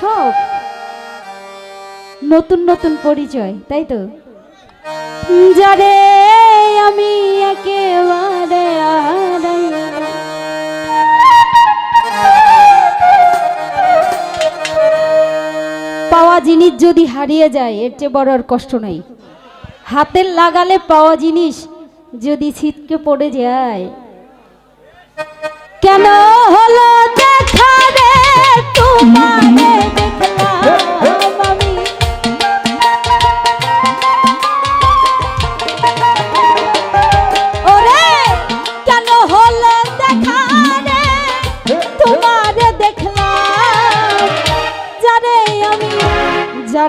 সব? নতুন নতুন পরিচয়, তাই তো? যারে আমি একেবারে পাওয়া জিনিস যদি হারিয়ে যায়, এর চেয়ে বড় আর কষ্ট নাই। হাতের লাগালে পাওয়া জিনিস যদি ছিটকে পড়ে যায়। কেন হলো দেখা রে তোমারে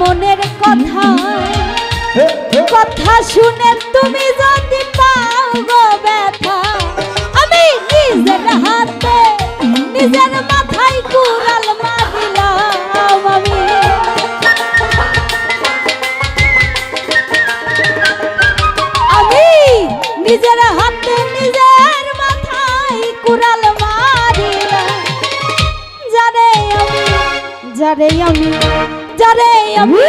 মনের কথা কথা শুনে তুমি যদি পাও গো ব্যথা আমি নিজের হাতে নিজের মাথায় কুড়াল মারিলাম আমি। আমি নিজের হাতে নিজের মাথায় কুড়াল মারিলাম যারে আমি যারে আমি যারে আমি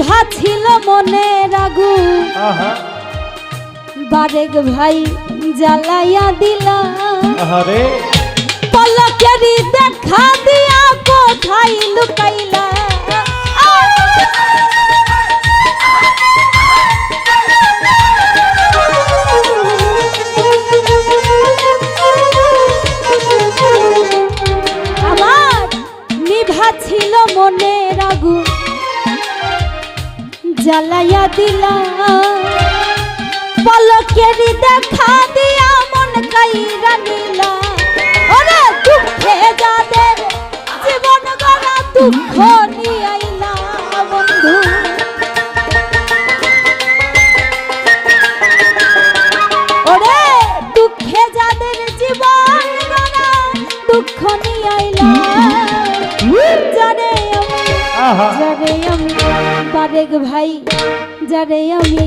নিভা ছিল মনে আগুন বারেক ভাই জ্বালাইয়া দিলা। পলকেরি দেখা দিয়া কোথায় লুকাইলা। জ্বালাইয়া দিলা। পলকেরি দেখা দিয়া মন কাইরা নিলা। ওরে দুঃখে যাদের জীবন গড়া দুঃখ। যারে আমি বারেক ভাই যারে আমি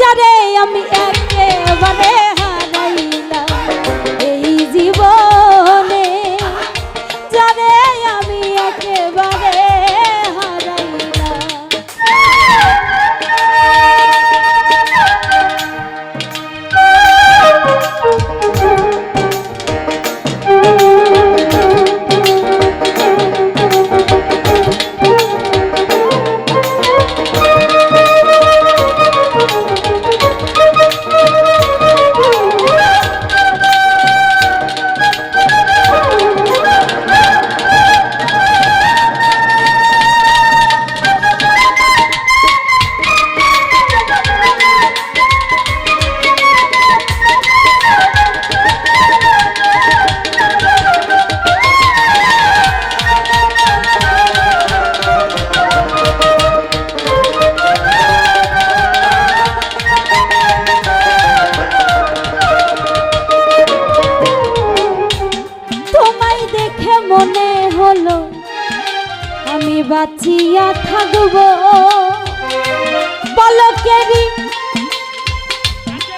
যারে আমি একেবারে হারাইলাম। এই জীবনে বাঁচিয়া থাকব। পলকেরি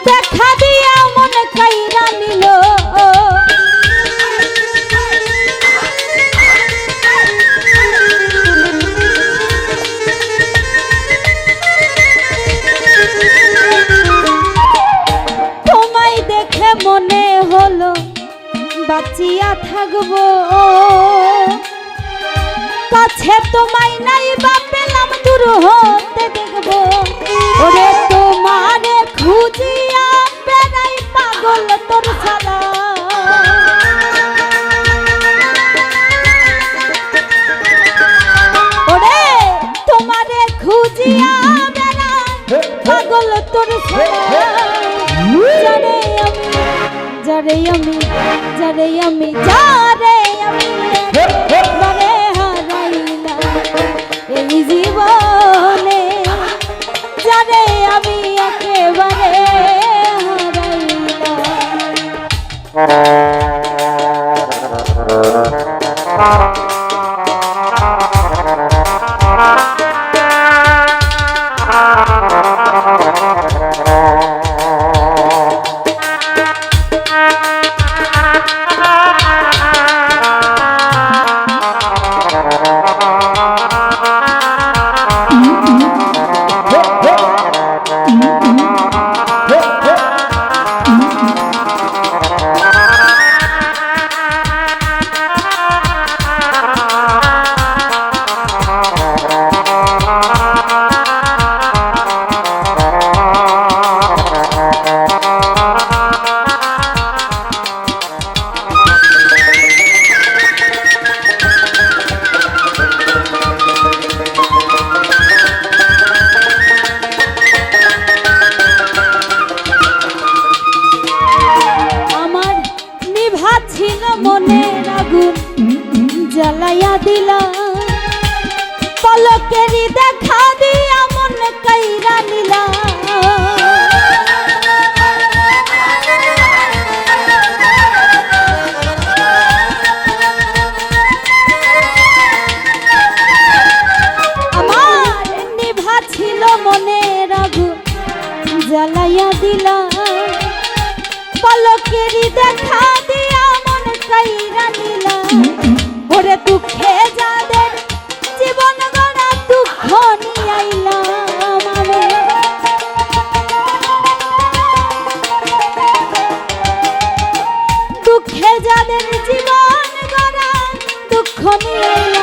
দেখা দিয়া মন কাইরা নিল। দেখে মনে হলো বাঁচিয়া থাকব। কাছে তোমায় নাই বা পেলাম দূর হতে দেখব। ওরে তোমারে খুঁজিয়া বেড়াই পাগল তোর আমি, যারে আমি যারে আমি, যারে হারাইলাম আমার জ্বালাইয়া দিলা। পলকেরি দেখা দিয়া মন কাইরা নিলা। ওরে দুঃখে যাদের জীবন গড়া দুঃখ নিয়ে আইলাম আমি দুঃখে যাদের জীবন গড়া দুঃখ নিয়ে